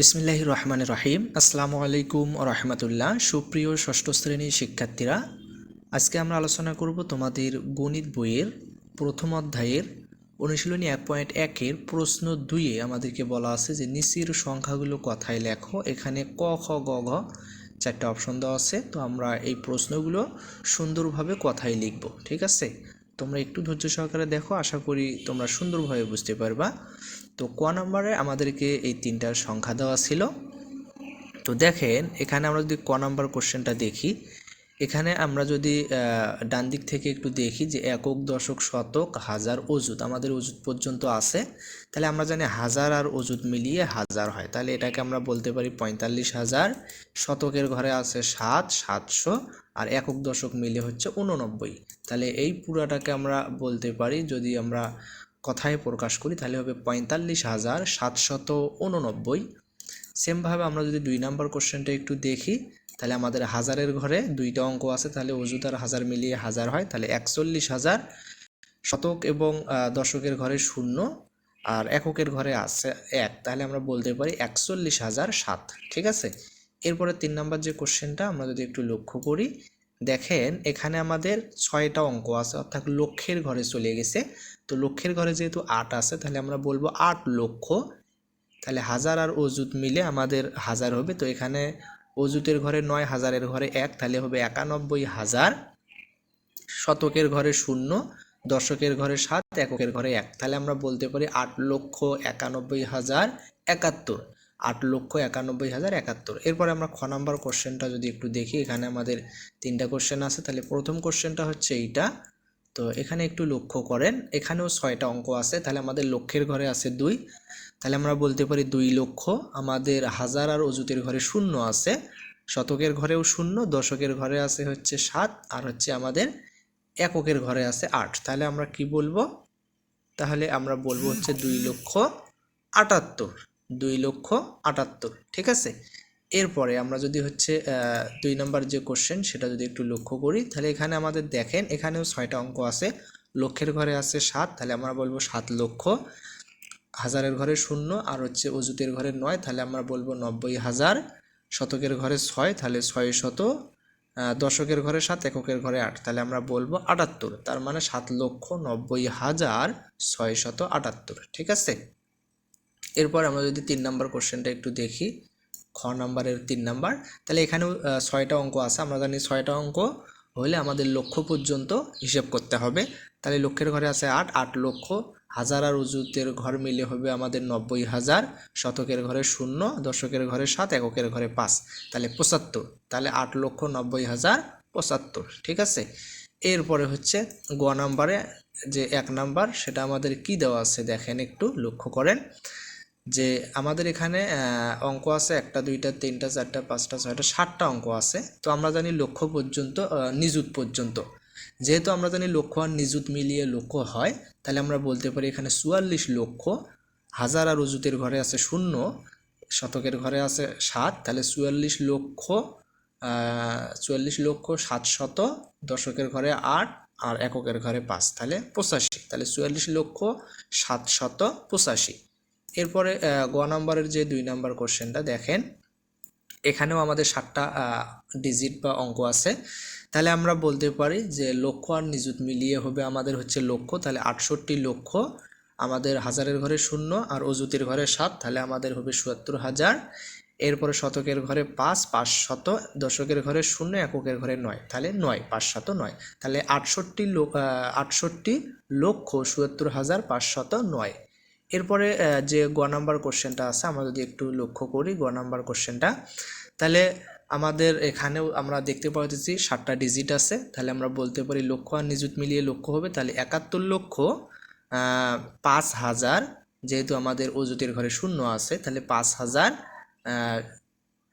বিসমিল্লাহ রহমান রহিম। আসসালামু আলাইকুম রহমতুল্লাহ। সুপ্রিয় ষষ্ঠ শ্রেণির শিক্ষার্থীরা, আজকে আমরা আলোচনা করব তোমাদের গণিত বইয়ের প্রথম অধ্যায়ের অনুশীলনী এক পয়েন্ট একের প্রশ্ন দুইয়ে। আমাদেরকে বলা আছে যে, নিচের সংখ্যাগুলো কথায় লেখো, এখানে ক, খ, গ, ঘ চারটে অপশন দেওয়া আছে। তো আমরা এই প্রশ্নগুলো সুন্দরভাবে কথায় লিখব, ঠিক আছে? তোমরা একটু ধৈর্য সহকারে দেখো, আশা করি তোমরা সুন্দরভাবে বুঝতে পারবা। তো ক নম্বরে আমাদেরকে এই তিনটার সংখ্যা দেওয়া ছিল। তো দেখেন, এখানে আমরা যদি ক নাম্বার কোশ্চেনটা দেখি, এখানে আমরা যদি ডান দিক থেকে একটু দেখি যে একক, দশক, শতক, হাজার অজুত আমাদের অজুত পর্যন্ত আছে। তাহলে আমরা জানি হাজার আর অজুত মিলিয়ে হাজার হয়। তাহলে এটাকে আমরা বলতে পারি পঁয়তাল্লিশ হাজার, শতকের ঘরে আছে সাত, সাতশো, আর একক, দশক মিলে হচ্ছে উননব্বই তাহলে এই পুরাটাকে আমরা বলতে পারি যদি আমরা কথায় প্রকাশ করি, তাহলে হবে পঁয়তাল্লিশ হাজার সাতশত উননব্বই। সেমভাবে আমরা যদি দুই নাম্বার কোশ্চেনটা একটু দেখি, তাহলে আমাদের হাজারের ঘরে দুইটা অঙ্ক আছে, তাহলে আর হাজার মিলিয়ে হাজার হয়, তাহলে একচল্লিশ হাজার শতক এবং দশকের ঘরে শূন্য আর এককের ঘরে আছে এক, তাহলে আমরা বলতে পারি একচল্লিশ হাজার সাত, ঠিক আছে? এরপরে তিন নাম্বার যে কোশ্চেনটা আমরা যদি একটু লক্ষ্য করি দেখেন এখানে আমাদের ছয়টা অঙ্ক আছে, অর্থাৎ লক্ষের ঘরে চলে গেছে। তো লক্ষের ঘরে যেহেতু আট আছে, তাহলে আমরা বলব আট লক্ষ। তাহলে হাজার আর অজুত মিলে আমাদের হাজার হবে। তো এখানে অজুতের ঘরে নয়, হাজারের ঘরে এক, তাহলে হবে একানব্বই হাজার। শতকের ঘরে শূন্য, দশকের ঘরে সাত, এককের ঘরে এক। তাহলে আমরা বলতে পারি আট লক্ষ একানব্বই হাজার একাত্তর। আট লক্ষ একানব্বই হাজার একাত্তর। এরপরে আমরা খ নাম্বার কোশ্চেনটা যদি একটু দেখি, এখানে আমাদের তিনটা কোশ্চেন আছে। তাহলে প্রথম কোশ্চেনটা হচ্ছে এইটা। তো এখানে একটু লক্ষ্য করেন, এখানেও ছয়টা অঙ্ক আছে। তাহলে আমাদের লক্ষের ঘরে আছে দুই। তাহলে আমরা বলতে পারি দুই লক্ষ। আমাদের হাজার আর অজুতের ঘরে শূন্য আছে। শতকের ঘরেও শূন্য, দশকের ঘরে আছে হচ্ছে সাত, আর হচ্ছে আমাদের এককের ঘরে আছে আট। তাহলে আমরা কি বলব? তাহলে আমরা বলব হচ্ছে দুই লক্ষ আটাত্তর। দুই লক্ষ আটাত্তর, ঠিক আছে? এরপরে আমরা যদি হচ্ছে দুই নম্বর যে কোশ্চেন সেটা যদি একটু লক্ষ্য করি, তাহলে এখানে আমাদের দেখেন, এখানেও ছয়টা অঙ্ক আছে। লক্ষের ঘরে আছে সাত, তাহলে আমরা বলব সাত লক্ষ। হাজারের ঘরে শূন্য, আর হচ্ছে অজুতের ঘরে নয়, তাহলে আমরা বলব নব্বই হাজার। শতকের ঘরে ছয়, তাহলে ছয় শত। দশকের ঘরে সাত, এককের ঘরে আট, তাহলে আমরা বলব আটাত্তর। তার মানে সাত লক্ষ নব্বই হাজার ছয় শত আটাত্তর, ঠিক আছে? এরপর আমরা যদি তিন নম্বর কোশ্চেনটা একটু দেখি, খ নাম্বারের তিন নাম্বার, তাহলে এখানেও ছয়টা অঙ্ক আছে। আমরা জানি ছয়টা অঙ্ক হলে আমাদের লক্ষ্য পর্যন্ত হিসেব করতে হবে। তাহলে লক্ষের ঘরে আছে আট আট লক্ষ, হাজার আর উজুতের ঘর মিলে হবে আমাদের নব্বই হাজার, শতকের ঘরে শূন্য, দশকের ঘরে সাত, এককের ঘরে পাঁচ। তাহলে পঁচাত্তর, তাহলে আট লক্ষ নব্বই হাজার পঁচাত্তর, ঠিক আছে? এরপরে হচ্ছে গ নাম্বারে যে এক নাম্বার, সেটা আমাদের কি দেওয়া আছে দেখেন একটু, লক্ষ্য করেন। যে আমাদের এখানে অঙ্ক আছে একটা, দুইটা, তিনটা, চারটা, পাঁচটা, ছয়টা, সাতটা অঙ্ক আছে। তো আমরা জানি লক্ষ্য পর্যন্ত নিযুত পর্যন্ত। যেহেতু আমরা জানি লক্ষ্য আর নিযুত মিলিয়ে লক্ষ্য হয়, তাহলে আমরা বলতে পারি এখানে চুয়াল্লিশ লক্ষ, হাজার আর অজুতের ঘরে আছে শূন্য, শতকের ঘরে আছে সাত, তাহলে চুয়াল্লিশ লক্ষ চুয়াল্লিশ লক্ষ সাতশত দশকের ঘরে আট, আর এককের ঘরে পাঁচ, তাহলে পঁচাশি। তাহলে চুয়াল্লিশ লক্ষ সাতশত পঁচাশি। এরপরে গ নাম্বারের যে দুই নাম্বার কোশ্চেনটা দেখেন, এখানেও আমাদের সাতটা ডিজিট বা অঙ্ক আছে। তাহলে আমরা বলতে পারি যে লক্ষ্য আর নিযুত মিলিয়ে হবে আমাদের হচ্ছে লক্ষ্য, তাহলে আটষট্টি লক্ষ আমাদের হাজারের ঘরে শূন্য আর অজুতের ঘরে সাত, তাহলে আমাদের হবে চুয়াত্তর হাজার। এরপরে শতকের ঘরে পাঁচ পাঁচ শত, দশকের ঘরে শূন্য, এককের ঘরে নয়, তাহলে নয়, পাঁচ শত নয়। তাহলে আটষট্টি লোক আটষট্টি লক্ষ চুয়াত্তর হাজার পাঁচশত নয়। এরপরে যে গ নাম্বার কোশ্চেনটা আছে, আমরা যদি একটু লক্ষ্য করি গ নাম্বার কোশ্চেনটা, তাহলে আমাদের এখানেও আমরা দেখতে পাচ্ছি সাতটা ডিজিট আছে। তাহলে আমরা বলতে পারি লক্ষ্য আর নিযুত মিলিয়ে লক্ষ্য হবে। তাহলে একাত্তর লক্ষ পাঁচ হাজার, যেহেতু আমাদের অজুতের ঘরে শূন্য আছে, তাহলে পাঁচ হাজার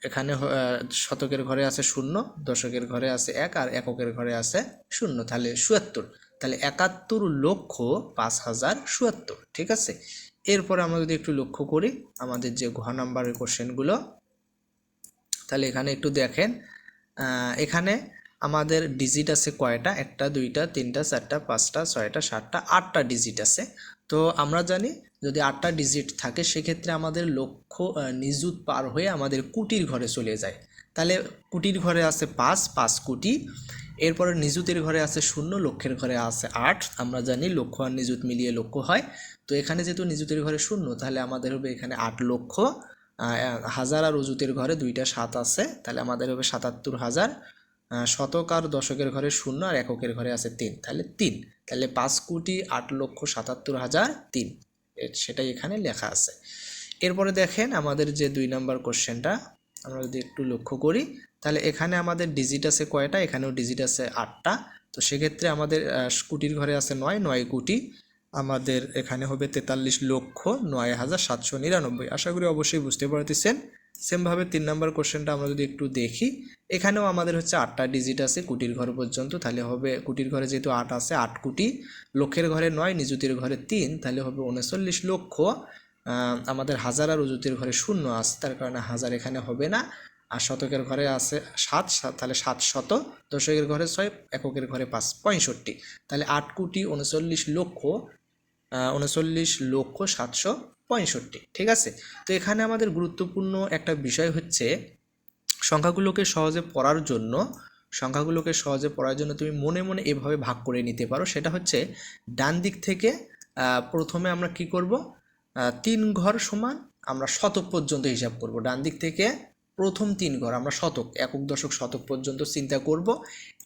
এখানে শতকের ঘরে আছে শূন্য, দশকের ঘরে আছে এক, আর এককের ঘরে আছে শূন্য, তাহলে চুয়াত্তর। তাহলে একাত্তর লক্ষ পাঁচ হাজার চুয়াত্তর, ঠিক আছে? এরপরে আমরা যদি একটু লক্ষ্য করি আমাদের যে ঘ নাম্বারের কোশ্চেনগুলো তাহলে এখানে একটু দেখেন এখানে আমাদের ডিজিট আছে কয়টা? একটা, দুইটা, তিনটা, চারটা, পাঁচটা, ছয়টা, সাতটা, আটটা ডিজিট আছে। তো আমরা জানি যদি আটটা ডিজিট থাকে, সেক্ষেত্রে আমাদের লক্ষ্য নিযুত পার হয়ে আমাদের কুটির ঘরে চলে যায়। তাহলে কুটির ঘরে আছে পাঁচ পাঁচ কোটি এরপরে নিযুতের ঘরে আছে শূন্য লক্ষের ঘরে আছে আট। আমরা জানি লক্ষ্য আর নিযুত মিলিয়ে লক্ষ্য হয়। তো এখানে যেহেতু নিযুতের ঘরে শূন্য, তাহলে আমাদের হবে এখানে আট লক্ষ। হাজার আর অজুতের ঘরে দুইটা সাত আছে, তাহলে আমাদের হবে সাতাত্তর হাজার। শতক আর দশকের ঘরে শূন্য আর এককের ঘরে আছে তিন, তাহলে তিন। তাহলে পাঁচ কোটি আট লক্ষ সাতাত্তর হাজার তিন। সেটাই এখানে লেখা আছে। এরপরে দেখেন আমাদের যে দুই নাম্বার কোশ্চেনটা, আমরা যদি একটু লক্ষ্য করি। তাহলে এখানে আমাদের ডিজিট আছে কয়টা? এখানেও ডিজিট আছে আটটা। তো সেক্ষেত্রে আমাদের কুটির ঘরে আছে নয় নয় কোটি। আমাদের এখানে হবে তেতাল্লিশ লক্ষ নয় হাজার সাতশো নিরানব্বই। আশা করি অবশ্যই বুঝতে পারতেছেন। সেমভাবে তিন নম্বর কোশ্চেনটা আমরা যদি একটু দেখি, এখানেও আমাদের হচ্ছে আটটা ডিজিট আছে কুটির ঘর পর্যন্ত। তাহলে হবে, কুটির ঘরে যেহেতু আট আছে, আট কোটি। লক্ষের ঘরে নয়, নিযুতির ঘরে তিন। তাহলে হবে উনচল্লিশ লক্ষ। আমাদের হাজার আর উজুতির ঘরে শূন্য আছে। তার কারণে হাজার এখানে হবে না। আর শতকের ঘরে আছে সাত তাহলে সাত শত। দশকের ঘরে ছয়, এককের ঘরে পাঁচ, পঁয়ষট্টি। তাহলে আট কোটি উনচল্লিশ লক্ষ উনচল্লিশ লক্ষ সাতশো পঁয়ষট্টি। ঠিক আছে? তো এখানে আমাদের গুরুত্বপূর্ণ একটা বিষয় হচ্ছে, সংখ্যাগুলোকে সহজে পড়ার জন্য, সংখ্যাগুলোকে সহজে পড়ার জন্য তুমি মনে মনে এভাবে ভাগ করে নিতে পারো। সেটা হচ্ছে, ডান দিক থেকে প্রথমে আমরা কি করব? তিন ঘর সমান আমরা শত পর্যন্ত হিসাব করব। ডান দিক থেকে প্রথম তিন ঘর, আমরা শতক, একক দশক শতক পর্যন্ত চিন্তা করব।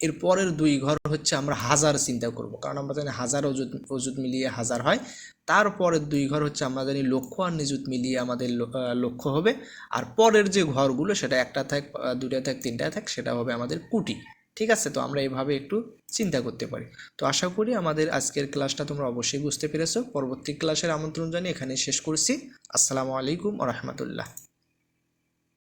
এর পরের দুই ঘর হচ্ছে আমরা হাজার চিন্তা করব, কারণ আমরা জানি হাজার অজুত অজুত মিলিয়ে হাজার হয়। তারপরের দুই ঘর হচ্ছে আমরা জানি লক্ষ্য আর নিযুত মিলিয়ে আমাদের লক্ষ্য হবে। আর পরের যে ঘরগুলো, সেটা একটা থাক দুইটা থাক, তিনটা থাক, সেটা হবে আমাদের কুটি। ঠিক আছে? তো আমরা এভাবে একটু চিন্তা করতে পারি। তো আশা করি আমাদের আজকের ক্লাসটা তোমরা অবশ্যই বুঝতে পেরেছ। পরবর্তী ক্লাসের আমন্ত্রণ জানিয়ে এখানে শেষ করছি। আসসালামু আলাইকুম রহমতুল্লাহ।